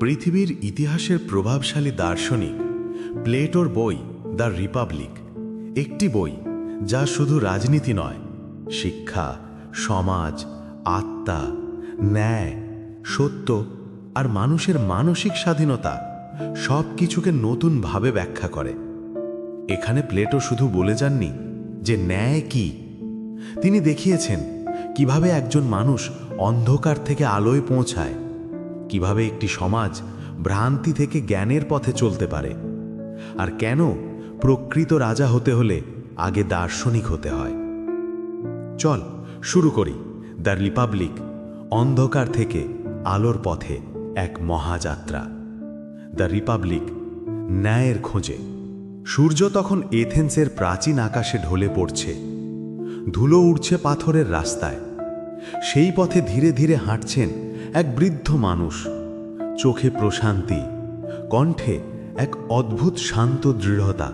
পৃথিবীর ইতিহাসের প্রভাবশালী দার্শনিক প্লেটোর বই দ্য রিপাবলিক, একটি বই যা শুধু রাজনীতি নয়, শিক্ষা, সমাজ, আত্মা, ন্যায়, সত্য আর মানুষের মানসিক স্বাধীনতা সব কিছুকে নতুনভাবে ব্যাখ্যা করে। এখানে প্লেটো শুধু বলে যাননি যে ন্যায় কি। তিনি দেখিয়েছেন কীভাবে একজন মানুষ অন্ধকার থেকে আলোয় পৌঁছায় কীভাবে একটি সমাজ ভ্রান্তি থেকে জ্ঞানের পথে চলতে পারে? আর কেন প্রকৃত রাজা হতে হলে আগে দার্শনিক হতে হয়? চল, শুরু করি। দ্য রিপাবলিক, অন্ধকার থেকে আলোর পথে এক মহাযাত্রা। দ্য রিপাবলিক, ন্যায়ের খোঁজে। সূর্য তখন এথেন্সের প্রাচীন আকাশে ঢলে পড়ছে। ধুলো উড়ছে পাথরের রাস্তায়। সেই পথে ধীরে ধীরে হাঁটছেন এক বৃদ্ধ মানুষ। চোখে প্রশান্তি, কণ্ঠে এক অদ্ভুত শান্ত দৃঢ়তা।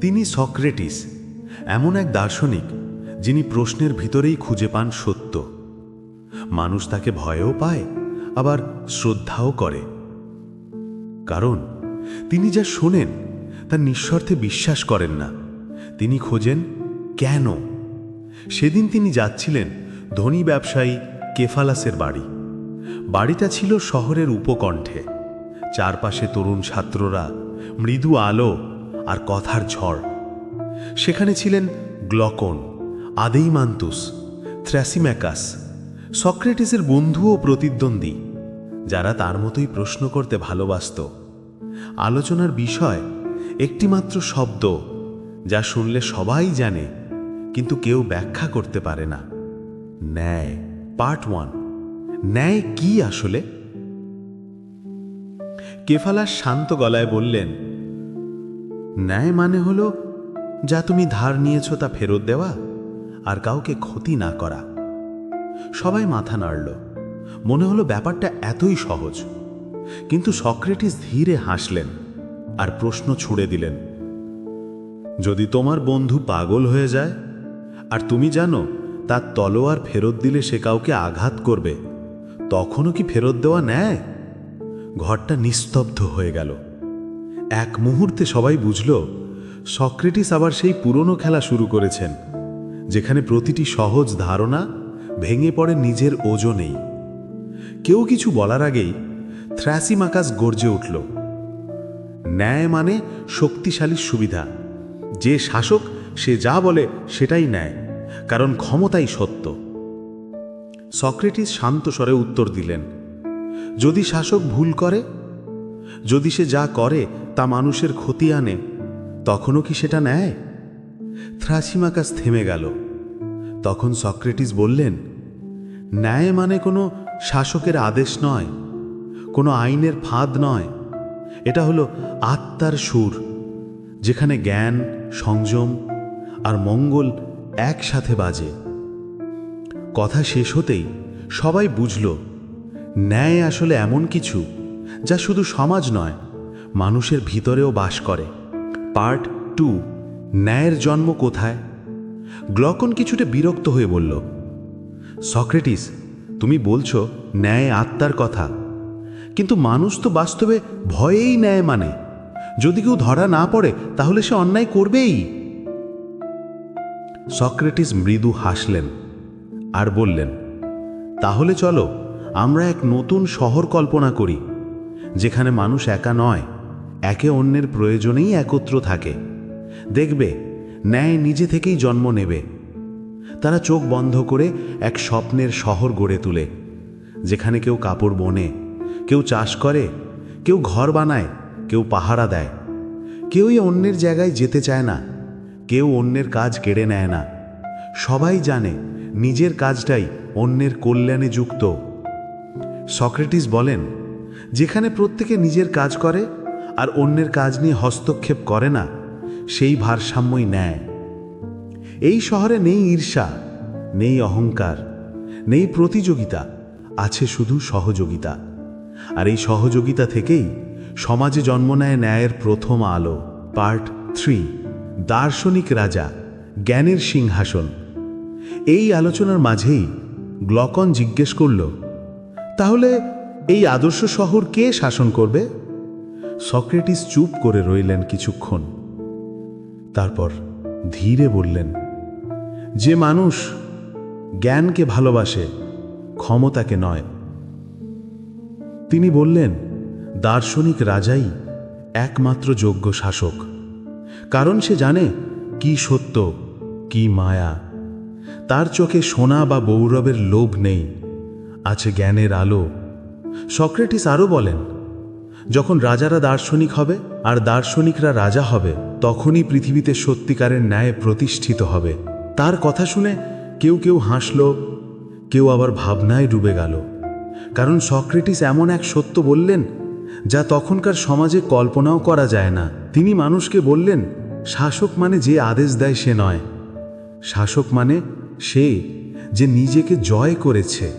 তিনি সক্রেটিস, এমন এক দার্শনিক যিনি প্রশ্নের ভিতরেই খুঁজে পান সত্য। মানুষ তাকে ভয়ও পায়, আবার শ্রদ্ধাও করে। কারণ তিনি যা শোনেন, তা নিঃস্বার্থে বিশ্বাস করেন না। তিনি খোঁজেন, কেন? সেদিন তিনি যাচ্ছিলেন ধনী ব্যবসায়ী কেফালাসের বাড়ি। বাড়িটা ছিল শহরের উপকণ্ঠে। চারপাশে তরুণ ছাত্ররা, মৃদু আলো আর কথার ঝড়। সেখানে ছিলেন গ্লকন, আদেইমান্তুস, থ্র্যাসিম্যাকাস, সক্রেটিসের বন্ধু ও প্রতিদ্বন্দ্বী, যারা তার মতোই প্রশ্ন করতে ভালোবাসত। আলোচনার বিষয় একটিমাত্র শব্দ, যা শুনলে সবাই জানে, কিন্তু কেউ ব্যাখ্যা করতে পারে না। ন্যায়, পার্ট ওয়ান। ন্যায় কি আসলে? কেফালা শান্ত গলায় বললেন, ন্যায় মানে হলো যা তুমি ধার নিয়েছ তা ফেরত দেওয়া আর কাউকে ক্ষতি না করা। সবাই মাথা নাড়ল। মনে হলো ব্যাপারটা এতই সহজ। কিন্তু সক্রেটিস ধীরে হাসলেন আর প্রশ্ন ছুড়ে দিলেন, যদি তোমার বন্ধু পাগল হয়ে যায়, আর তুমি জানো তার তলোয়ার ফেরত দিলে সে কাউকে আঘাত করবে তখনও কি ফেরত দেওয়া নেয় ঘরটা নিস্তব্ধ হয়ে গেল। এক মুহূর্তে সবাই বুঝল, সক্রেটিস আবার সেই পুরনো খেলা শুরু করেছেন, যেখানে প্রতিটি সহজ ধারণা ভেঙে পড়ে নিজের ওজনেই। কেউ কিছু বলার আগেই থ্র্যাসিমাকাস গর্জে উঠল। ন্যায় মানে শক্তিশালী সুবিধা। যে শাসক সে যা বলে সেটাই ন্যায়, কারণ ক্ষমতাই সত্য। সক্রেটিস শান্ত স্বরে উত্তর দিলেন, যদি শাসক ভুল করে, যদি সে যা করে তা মানুষের ক্ষতি আনে, তখনও কি সেটা নেয় থ্রাসিমাকাস থেমে গেল। তখন সক্রেটিস বললেন, ন্যায় মানে কোনো শাসকের আদেশ নয়, কোনো আইনের ফাঁদ নয়। এটা হলো আত্মার সুর, যেখানে জ্ঞান, সংযম আর মঙ্গল একসাথে বাজে। কথা শেষ হতেই সবাই বুঝল, ন্যায় আসলে এমন কিছু যা শুধু সমাজ নয়, মানুষের ভিতরেও বাস করে। পার্ট টু, ন্যায়ের জন্ম কোথায়? গ্লকন কিছুটা বিরক্ত হয়ে বলল, সক্রেটিস, তুমি বলছো ন্যায় আত্মার কথা। কিন্তু মানুষ তো বাস্তবে ভয়েই ন্যায় মানে। যদি কেউ ধরা না পড়ে, তাহলে সে অন্যায় করবেই। সক্রেটিস মৃদু হাসলেন। আর বললেন, তাহলে চলো, আমরা এক নতুন শহর কল্পনা করি, যেখানে মানুষ একা নয়, একে অন্যের প্রয়োজনেই একত্র থাকে। দেখবে, ন্যায় নিজে থেকেই জন্ম নেবে। তারা চোখ বন্ধ করে এক স্বপ্নের শহর গড়ে তোলে, যেখানে কেউ কাপড় বনে, কেউ চাষ করে, কেউ ঘর বানায়, কেউ পাহারা দেয়। কেউই অন্যের জায়গায় যেতে চায় না, কেউ অন্যের কাজ কেড়ে নেয় না। সবাই জানে নিজের কাজটাই অন্যের কল্যাণে যুক্ত। সক্রেটিস বলেন, যেখানে প্রত্যেকে নিজের কাজ করে আর অন্যের কাজ নিয়ে হস্তক্ষেপ করে না, সেই ভারসাম্যই নেয় এই শহরে নেই ঈর্ষা, নেই অহংকার, নেই প্রতিযোগিতা, আছে শুধু সহযোগিতা। আর এই সহযোগিতা থেকেই সমাজে জন্ম নেয় ন্যায়ের প্রথম আলো, পার্ট থ্রি, দার্শনিক রাজা, জ্ঞানের সিংহাসন। এই আলোচনার মাঝেই গ্লকন জিজ্ঞেস করল, তাহলে এই আদর্শ শহর কে শাসন করবে? সক্রেটিস চুপ করে রইলেন কিছুক্ষণ। তারপর ধীরে বললেন, যে মানুষ জ্ঞানকে ভালোবাসে, ক্ষমতাকে নয়। তিনি বললেন, দার্শনিক রাজাই একমাত্র যোগ্য শাসক, কারণ সে জানে কি সত্য, কি মায়া তার চোখে সোনা বা গৌরবের লোভ নেই, আছে জ্ঞানের আলো। সক্রেটিস আরও বলেন, যখন রাজারা দার্শনিক হবে আর দার্শনিকরা রাজা হবে, তখনই পৃথিবীতে সত্যিকারের ন্যায় প্রতিষ্ঠিত হবে। তার কথা শুনে কেউ কেউ হাসল, কেউ আবার ভাবনায় ডুবে গেল। কারণ সক্রেটিস এমন এক সত্য বললেন, যা তখনকার সমাজে কল্পনাও করা যায় না। তিনি মানুষকে বললেন, শাসক মানে যে আদেশ দেয় সে নয়। শাসক মানে সে যে নিজেকে জয় করেছে।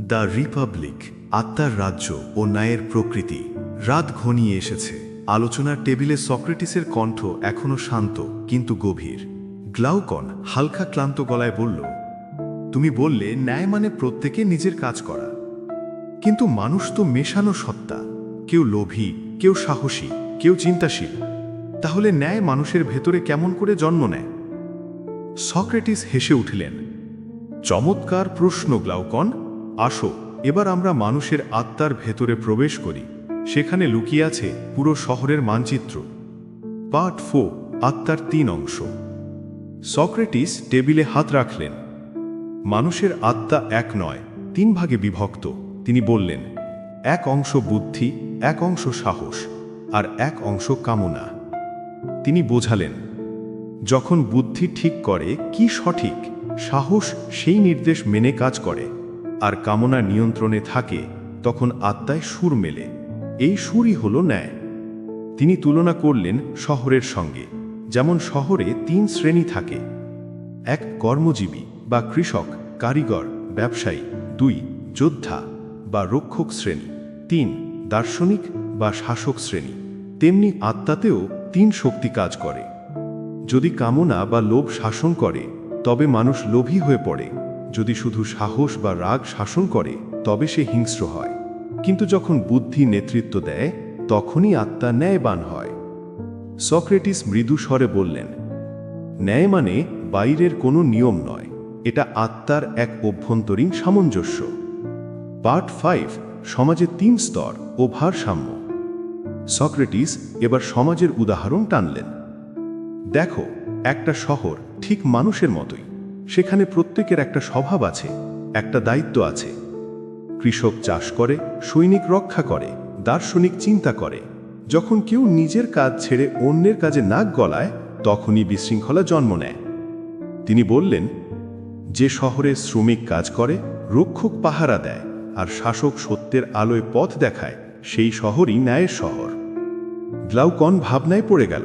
দ্য রিপাবলিক, আত্মার রাজ্য ও ন্যায়ের প্রকৃতি। রাত ঘনিয়ে এসেছে। আলোচনার টেবিলে সক্রেটিসের কণ্ঠ এখনও শান্ত, কিন্তু গভীর। গ্লাউকন হালকা ক্লান্ত গলায় বলল, তুমি বললে ন্যায় মানে প্রত্যেকে নিজের কাজ করা। কিন্তু মানুষ তো মেশানো সত্তা। কেউ লোভী, কেউ সাহসী, কেউ চিন্তাশীল। তাহলে ন্যায় মানুষের ভেতরে কেমন করে জন্ম নেয়? সক্রেটিস হেসে উঠিলেন, চমৎকার প্রশ্ন, গ্লাউকন। আসো, এবার আমরা মানুষের আত্মার ভেতরে প্রবেশ করি। সেখানে লুকিয়ে আছে পুরো শহরের মানচিত্র। পার্ট ফো আত্মার তিন অংশ। সক্রেটিস টেবিলে হাত রাখলেন। মানুষের আত্মা এক নয়, তিন ভাগে বিভক্ত। তিনি বললেন, এক অংশ বুদ্ধি, এক অংশ সাহস, আর এক অংশ কামনা। তিনি বোঝালেন যখন বুদ্ধি ঠিক করে কি সঠিক, সাহস সেই নির্দেশ মেনে কাজ করে। আর কামনা নিয়ন্ত্রণে থাকে, তখন আত্মায় সুর মেলে। এই সুরই হল ন্যায়। তিনি তুলনা করলেন শহরের সঙ্গে, যেমন শহরে তিন শ্রেণি থাকে। এক কর্মজীবী বা কৃষক, কারিগর, ব্যবসায়ী, দুই যোদ্ধা বা রক্ষক শ্রেণি, তিন দার্শনিক বা শাসক শ্রেণি। তেমনি আত্মাতেও তিন শক্তি কাজ করে। যদি কামনা বা লোভ শাসন করে, তবে মানুষ লোভী হয়ে পড়ে। যদি শুধু সাহস বা রাগ শাসন করে, তবে সে হিংস্র হয়। কিন্তু যখন বুদ্ধি নেতৃত্ব দেয়, তখনই আত্মা ন্যায়বান হয়। সক্রেটিস মৃদু স্বরে বললেন, ন্যায় মানে বাইরের কোনো নিয়ম নয়। এটা আত্মার এক অভ্যন্তরীণ সামঞ্জস্য। পার্ট ফাইভ, সমাজের তিন স্তর ও ভারসাম্য। সক্রেটিস এবার সমাজের উদাহরণ টানলেন। দেখো, একটা শহর ঠিক মানুষের মতোই। সেখানে প্রত্যেকের একটা স্বভাব আছে, একটা দায়িত্ব আছে। কৃষক চাষ করে, সৈনিক রক্ষা করে, দার্শনিক চিন্তা করে। যখন কেউ নিজের কাজ ছেড়ে অন্যের কাজে নাক গলায়, তখনই বিশৃঙ্খলা জন্ম নেয়। তিনি বললেন, যে শহরে শ্রমিক কাজ করে, রক্ষক পাহারা দেয়, আর শাসক সত্যের আলোয় পথ দেখায়, সেই শহরই ন্যায়ের শহর। গ্লাউকন ভাবনায় পড়ে গেল।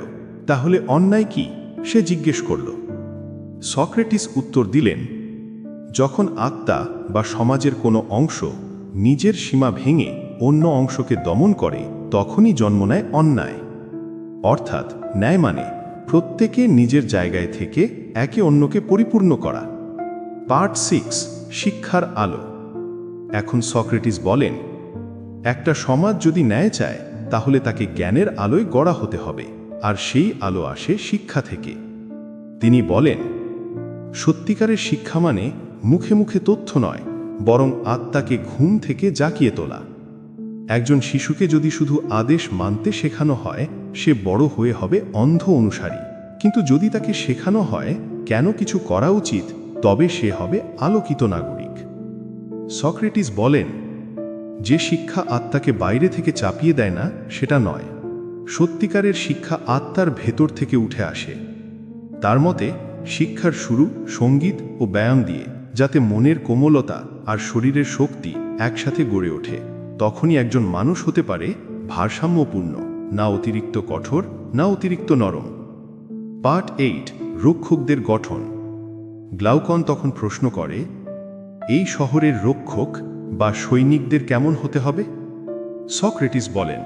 তাহলে অন্যায় কি? সে জিজ্ঞেস করল। সক্রেটিস উত্তর দিলেন, যখন আত্মা বা সমাজের কোনো অংশ নিজের সীমা ভেঙে অন্য অংশকে দমন করে, তখনই জন্ম নেয় অন্যায়। অর্থাৎ ন্যায় মানে প্রত্যেকে নিজের জায়গায় থেকে একে অন্যকে পরিপূর্ণ করা। পার্ট সিক্স, শিক্ষার আলো। এখন সক্রেটিস বলেন, একটা সমাজ যদি ন্যায় চায়, তাহলে তাকে জ্ঞানের আলোয় গড়া হতে হবে। আর সেই আলো আসে শিক্ষা থেকে। তিনি বলেন, সত্যিকারের শিক্ষা মানে মুখে মুখে তথ্য নয়, বরং আত্মাকে ঘুম থেকে জাকিয়ে তোলা। একজন শিশুকে যদি শুধু আদেশ মানতে শেখানো হয়, সে বড় হয়ে হবে অন্ধ অনুসারী। কিন্তু যদি তাকে শেখানো হয়, কেন কিছু করা উচিত, তবে সে হবে আলোকিত নাগরিক। সক্রেটিস বলেন, যে শিক্ষা আত্মাকে বাইরে থেকে চাপিয়ে দেয় না, সেটা নয়। সত্যিকারের শিক্ষা আত্মার ভেতর থেকে উঠে আসে। তার মতে, শিক্ষার শুরু সংগীত ও ব্যায়াম দিয়ে, যাতে মনের কোমলতা আর শরীরের শক্তি একসাথে গড়ে ওঠে। তখনই একজন মানুষ হতে পারে ভারসাম্যপূর্ণ, না অতিরিক্ত কঠোর, না অতিরিক্ত নরম। পার্ট এইট, রক্ষকদের গঠন। গ্লাউকন তখন প্রশ্ন করে, এই শহরের রক্ষক বা সৈনিকদের কেমন হতে হবে? সক্রেটিস বলেন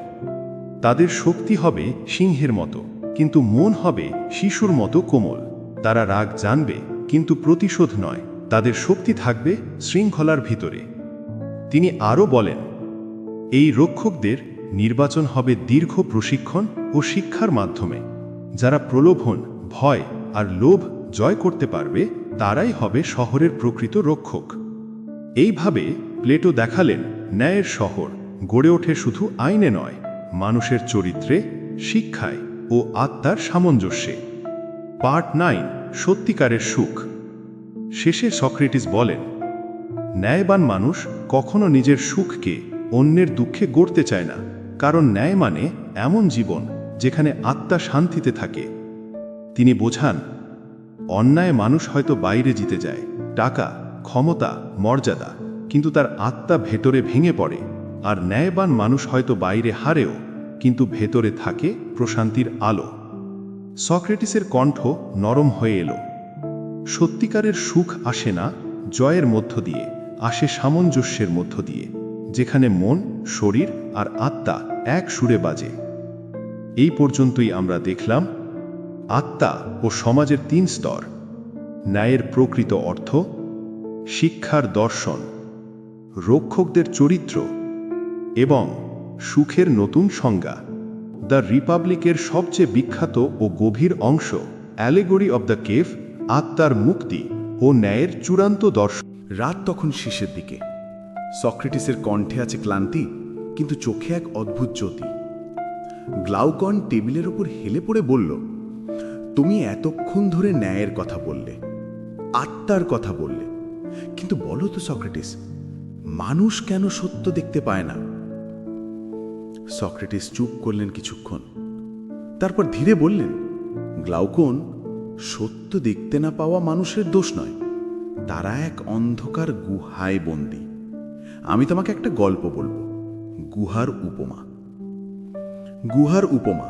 তাদের শক্তি হবে সিংহের মতো, কিন্তু মন হবে শিশুর মতো কোমল। তারা রাগ জানবে, কিন্তু প্রতিশোধ নয়। তাদের শক্তি থাকবে শৃঙ্খলার ভিতরে। তিনি আরও বলেন, এই রক্ষকদের নির্বাচন হবে দীর্ঘ প্রশিক্ষণ ও শিক্ষার মাধ্যমে। যারা প্রলোভন, ভয় আর লোভ জয় করতে পারবে, তারাই হবে শহরের প্রকৃত রক্ষক। এইভাবে প্লেটো দেখালেন ন্যায়ের শহর, গড়ে ওঠে শুধু আইনে নয় মানুষের চরিত্রে, শিক্ষায় ও আত্মার সামঞ্জস্যে। পার্ট নাইন, সত্যিকারের সুখ। শেষে সক্রেটিস বলেন, ন্যায়বান মানুষ কখনো নিজের সুখকে অন্যের দুঃখে গড়তে চায় না, কারণ ন্যায় মানে এমন জীবন যেখানে আত্মা শান্তিতে থাকে। তিনি বোঝান, অন্যায় মানুষ হয়তো বাইরে জিতে যায়, টাকা, ক্ষমতা, মর্যাদা, কিন্তু তার আত্মা ভেতরে ভেঙে পড়ে। আর ন্যায়বান মানুষ হয়তো বাইরে হারেও, কিন্তু ভেতরে থাকে প্রশান্তির আলো। সক্রেটিসের কণ্ঠ নরম হয়ে এলো। সত্যিকারের সুখ আসে না জয়ের মধ্য দিয়ে, আসে সামঞ্জস্যের মধ্য দিয়ে, যেখানে মন, শরীর আর আত্মা এক সুরে বাজে। এই পর্যন্তই আমরা দেখলাম, আত্মা ও সমাজের তিন স্তর, ন্যায়ের প্রকৃত অর্থ, শিক্ষার দর্শন, রক্ষকদের চরিত্র এবং সুখের নতুন সংজ্ঞা। দ্য রিপাবলিকের সবচেয়ে বিখ্যাত ও গভীর অংশ, অ্যালেগরি অব দ্য কেভ, আত্মার মুক্তি ও ন্যায়ের চূড়ান্ত দর্শন রাত তখন শেষের দিকে। সক্রেটিসের কণ্ঠে আছে ক্লান্তি, কিন্তু চোখে এক অদ্ভুত জ্যোতি। গ্লাউকন টেবিলের ওপর হেলে পড়ে বলল, তুমি এতক্ষণ ধরে ন্যায়ের কথা বললে, আত্মার কথা বললে। কিন্তু বলো তো সক্রেটিস, মানুষ কেন সত্য দেখতে পায় না? সক্রেটিস চুপ করলেন কিছুক্ষণ। তারপর ধীরে বললেন, গ্লাউকন সত্য দেখতে না পাওয়া মানুষের দোষ নয়। তারা এক অন্ধকার গুহায় বন্দি। আমি তোমাকে একটা গল্প বলব। গুহার উপমা। গুহার উপমা,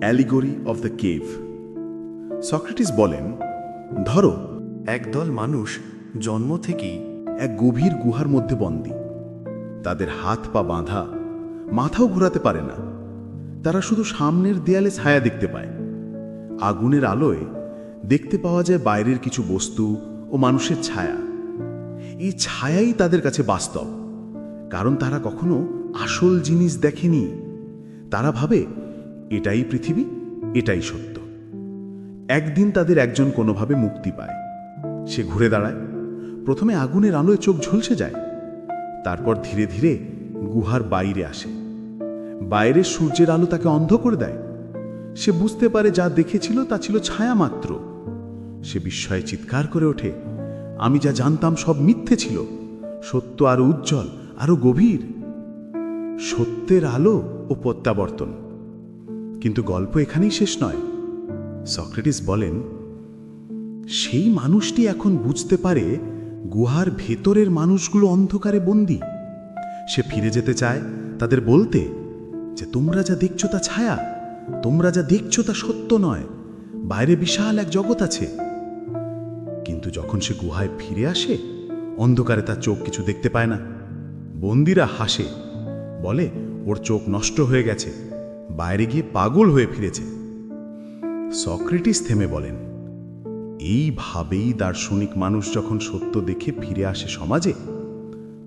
allegory of the cave. Socrates বলেন, ধরো, একদল মানুষ জন্ম থেকেই এক গভীর গুহার মধ্যে বন্দী। তাদের হাত পা বাঁধা মাথাও ঘোরাতে পারে না। তারা শুধু সামনের দেয়ালে ছায়া দেখতে পায়। আগুনের আলোয় দেখতে পাওয়া যায় বাইরের কিছু বস্তু ও মানুষের ছায়া। এই ছায়াই তাদের কাছে বাস্তব। কারণ তারা কখনো আসল জিনিস দেখেনি। তারা ভাবে, এটাই পৃথিবী, এটাই সত্য। একদিন তাদের একজন কোনোভাবে মুক্তি পায়। সে ঘুরে দাঁড়ায়। প্রথমে আগুনের আলোয় চোখ ঝলসে যায়। তারপর ধীরে ধীরে গুহার বাইরে আসে। বাইরের সূর্যের আলো তাকে অন্ধ করে দেয়। সে বুঝতে পারে যা দেখেছিল তা ছিল ছায়া মাত্র। সে বিস্ময়ে চিৎকার করে ওঠে, আমি যা জানতাম সব মিথ্যে ছিল। সত্য আরও উজ্জ্বল, আরও গভীর। সত্যের আলো ও প্রত্যাবর্তন। কিন্তু গল্প এখানেই শেষ নয়। সক্রেটিস বলেন, সেই মানুষটি এখন বুঝতে পারে গুহার ভেতরের মানুষগুলো অন্ধকারে বন্দি। সে ফিরে যেতে চায় তাদের বলতে যে তোমরা যা দেখছ তা ছায়া, তোমরা যা দেখছ তা সত্য নয়। বাইরে বিশাল এক জগৎ আছে। কিন্তু যখন সে গুহায় ফিরে আসে, অন্ধকারে তার চোখ কিছু দেখতে পায় না। বন্দিরা হাসে, বলে, ওর চোখ নষ্ট হয়ে গেছে। বাইরে গিয়ে পাগল হয়ে ফিরেছে। সক্রেটিস থেমে বলেন এইভাবেই দার্শনিক মানুষ যখন সত্য দেখে ফিরে আসে সমাজে,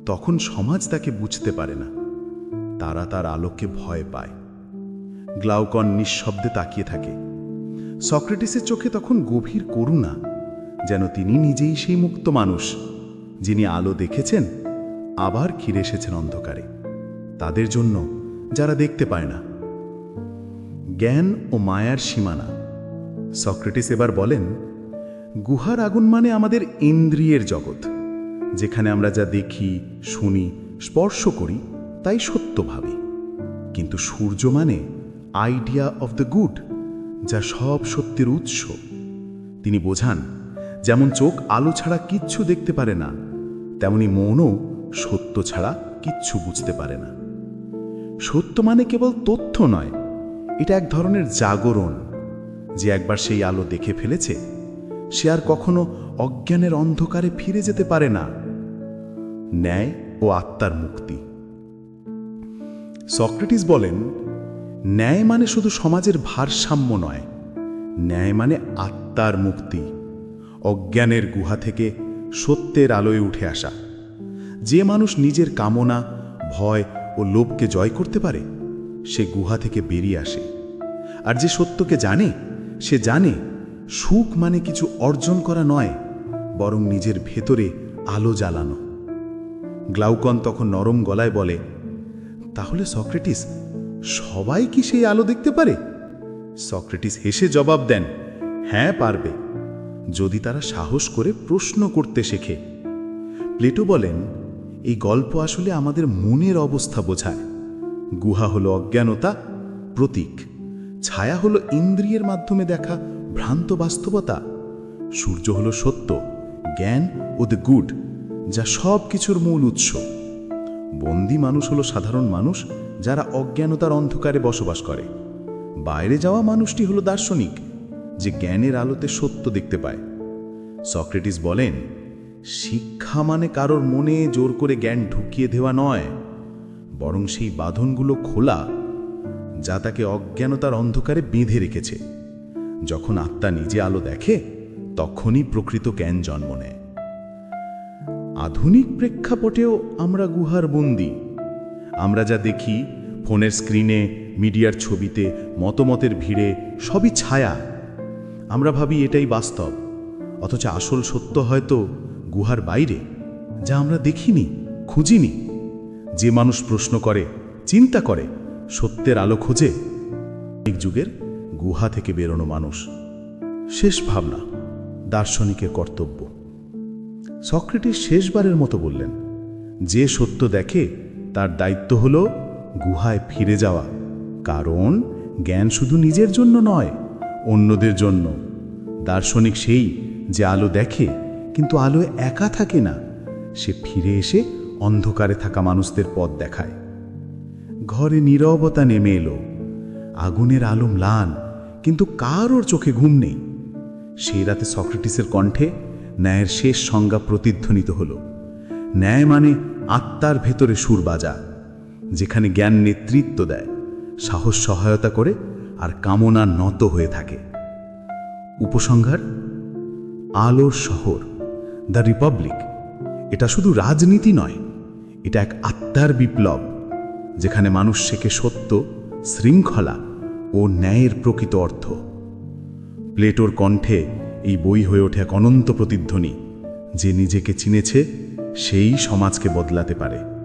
তখন সমাজ তাকে বুঝতে পারে না। তারা তার আলোকে ভয় পায়। গ্লাউকন নিঃশব্দে তাকিয়ে থাকে। সক্রেটিসের চোখে তখন গভীর করুণা, যেন তিনি নিজেই সেই মুক্ত মানুষ, যিনি আলো দেখেছেন, আবার ফিরে এসেছেন অন্ধকারে। তাদের জন্য যারা দেখতে পায় না। জ্ঞান ও মায়ার সীমানা। সক্রেটিস এবার বলেন, গুহার আগুন মানে আমাদের ইন্দ্রিয়ের জগৎ, যেখানে আমরা যা দেখি, শুনি, স্পর্শ করি তাই সত্য ভাবি। কিন্তু সূর্য মানে আইডিয়া অফ দ্য গুড যা সব সত্যের উৎস। তিনি বোঝান, যেমন চোখ আলো ছাড়া কিচ্ছু দেখতে পারে না, তেমনি মনও সত্য ছাড়া কিচ্ছু বুঝতে পারে না। সত্য মানে কেবল তথ্য নয়, এটা এক ধরনের জাগরণ। যে একবার সেই আলো দেখে ফেলেছে, সে আর কখনো অজ্ঞানের অন্ধকারে ফিরে যেতে পারে না। ন্যায় ও আত্মার মুক্তি। সক্রেটিস বলেন, ন্যায় মানে শুধু সমাজের ভারসাম্য নয়, ন্যায় মানে আত্মার মুক্তি, অজ্ঞানের গুহা থেকে সত্যের আলোয় উঠে আসা। যে মানুষ নিজের কামনা, ভয় ও লোভকে জয় করতে পারে, সে গুহা থেকে বেরিয়ে আসে। আর যে সত্যকে জানে, সে জানে সুখ মানে কিছু অর্জন করা নয়, বরং নিজের ভেতরে আলো জ্বালানো। গ্লাউকন তখন নরম গলায় বলে তাহলে সক্রেটিস, সবাই কি সেই আলো দেখতে পারে? সক্রেটিস হেসে জবাব দেন হ্যাঁ পারবে। যদি তারা সাহস করে প্রশ্ন করতে শেখে। প্লেটো বলেন, এই গল্প আসলে আমাদের মনের অবস্থা বোঝায়। গুহা হলো অজ্ঞানতা, প্রতীক। ছায়া হলো ইন্দ্রিয়ের মাধ্যমে দেখা ভ্রান্ত বাস্তবতা। সূর্য হলো সত্য, জ্ঞান ও দ্য গুড, যা সব কিছুর মূল উৎস। বন্দি মানুষ হলো সাধারণ মানুষ যারা অজ্ঞানতার অন্ধকারে বসবাস করে। বাইরে যাওয়া মানুষটি হলো দার্শনিক, যে জ্ঞানের আলোতে সত্য দেখতে পায়। সক্রেটিস বলেন, শিক্ষা মানে কারোর মনে জোর করে জ্ঞান ঢুকিয়ে দেওয়া নয়, বরং সেই বাঁধনগুলো খোলা, যা তাকে অজ্ঞানতার অন্ধকারে বেঁধে রেখেছে। যখন আত্মা নিজে আলো দেখে, তখনই প্রকৃত জ্ঞান জন্ম নেয়। আধুনিক প্রেক্ষাপটেও আমরা গুহার বন্দি। আমরা যা দেখি, ফোনের স্ক্রিনে, মিডিয়ার ছবিতে, মতামতের ভিড়ে, সবই ছায়া। আমরা ভাবি এটাই বাস্তব। অথচ আসল সত্য হয়তো গুহার বাইরে, যা আমরা দেখিনি, খুঁজিনি। যে মানুষ প্রশ্ন করে, চিন্তা করে, সত্যের আলো খোঁজে। এক যুগের গুহা থেকে বেরোনো মানুষ। শেষ ভাবনা, দার্শনিকের কর্তব্য। সক্রেটিস শেষবারের মতো বললেন, যে সত্য দেখে তার দায়িত্ব হল গুহায় ফিরে যাওয়া। কারণ জ্ঞান শুধু নিজের জন্য নয়, অন্যদের জন্য। দার্শনিক সেই যে আলো দেখে, কিন্তু আলোয় একা থাকে না। সে ফিরে এসে অন্ধকারে থাকা মানুষদের পথ দেখায়। ঘরে নীরবতা নেমে এলো। আগুনের আলো ম্লান, কিন্তু কারোর চোখে ঘুম নেই। সেই রাতে সক্রেটিসের কণ্ঠে ন্যায়ের শেষ সংজ্ঞা প্রতিধ্বনিত হল। ন্যায় মানে আত্মার ভেতরে সুর বাজা, যেখানে জ্ঞান নেতৃত্ব দেয়, সাহস সহায়তা করে আর কামনা নত হয়ে থাকে। উপসংহার, আলোর শহর, দ্য রিপাবলিক। এটা শুধু রাজনীতি নয়, এটা এক আত্মার বিপ্লব, যেখানে মানুষ শেখে সত্য, শৃঙ্খলা ও ন্যায়ের প্রকৃত অর্থ। প্লেটোর কণ্ঠে এই বই হয়ে ওঠে এক অনন্ত প্রতিধ্বনি। যে নিজেকে চিনেছে সেই সমাজকে বদলাতে পারে।